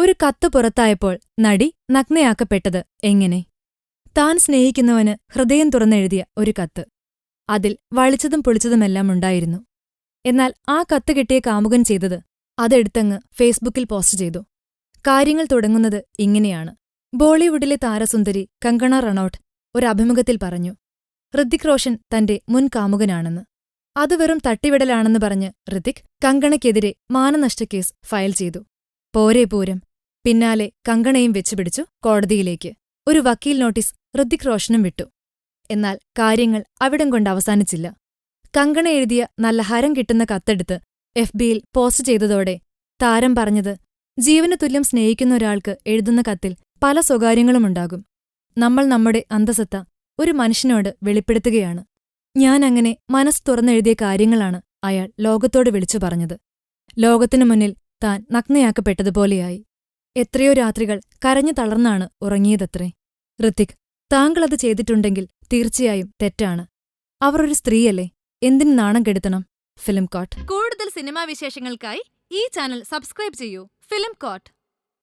ഒരു കത്ത് പുറത്തായപ്പോൾ നടി നഗ്നയാക്കപ്പെട്ടത് എങ്ങനെ? താൻ സ്നേഹിക്കുന്നവന് ഹൃദയം തുറന്നെഴുതിയ ഒരു കത്ത്. അതിൽ വളിച്ചതും പൊളിച്ചതുമെല്ലാം ഉണ്ടായിരുന്നു. എന്നാൽ ആ കത്ത് കിട്ടിയ കാമുകൻ ചെയ്തത് അതെടുത്തങ്ങ് ഫേസ്ബുക്കിൽ പോസ്റ്റ് ചെയ്തു. കാര്യങ്ങൾ തുടങ്ങുന്നത് ഇങ്ങനെയാണ്. ബോളിവുഡിലെ താരസുന്ദരി കങ്കണ റണൌട്ട് ഒരു അഭിമുഖത്തിൽ പറഞ്ഞു ഋതിക് റോഷൻ തന്റെ മുൻ കാമുകനാണെന്ന്. അത് വെറും തട്ടിവിടലാണെന്ന് പറഞ്ഞ് ഋതിക് കങ്കണയ്ക്കെതിരെ മാനനഷ്ടക്കേസ് ഫയൽ ചെയ്തു. പോരെ പൂരം. പിന്നാലെ കങ്കണയും വെച്ചുപിടിച്ചു കോടതിയിലേക്ക്. ഒരു വക്കീൽ നോട്ടീസ് ഋതിക് റോഷനും വിട്ടു. എന്നാൽ കാര്യങ്ങൾ അവിടം കൊണ്ട് അവസാനിച്ചില്ല. കങ്കണ എഴുതിയ നല്ല ഹരം കിട്ടുന്ന കത്തെടുത്ത് എഫ് ബിയിൽ പോസ്റ്റ് ചെയ്തതോടെ താരം പറഞ്ഞത് ജീവന് തുല്യം സ്നേഹിക്കുന്ന ഒരാൾക്ക് എഴുതുന്ന കത്തിൽ പല സ്വകാര്യങ്ങളുമുണ്ടാകും നമ്മൾ നമ്മുടെ അന്തസത്ത ഒരു മനുഷ്യനോട് വെളിപ്പെടുത്തുകയാണ്. ഞാൻ അങ്ങനെ മനസ്സ് തുറന്നെഴുതിയ കാര്യങ്ങളാണ് അയാൾ ലോകത്തോട് വിളിച്ചു പറഞ്ഞത്. ലോകത്തിനു മുന്നിൽ താൻ നഗ്നയാക്കപ്പെട്ടതുപോലെയായി. എത്രയോ രാത്രികൾ കരഞ്ഞു തളർന്നാണ് ഉറങ്ങിയതത്രേ. ഋത്തിക് താങ്കളത് ചെയ്തിട്ടുണ്ടെങ്കിൽ തീർച്ചയായും തെറ്റാണ്. അവർ ഒരു സ്ത്രീയല്ലേ എന്തിന് നാണം കെടുത്തണം? Film court. കൂടുതൽ സിനിമാ വിശേഷങ്ങൾക്കായി ഈ ചാനൽ സബ്സ്ക്രൈബ് ചെയ്യൂ. Film court.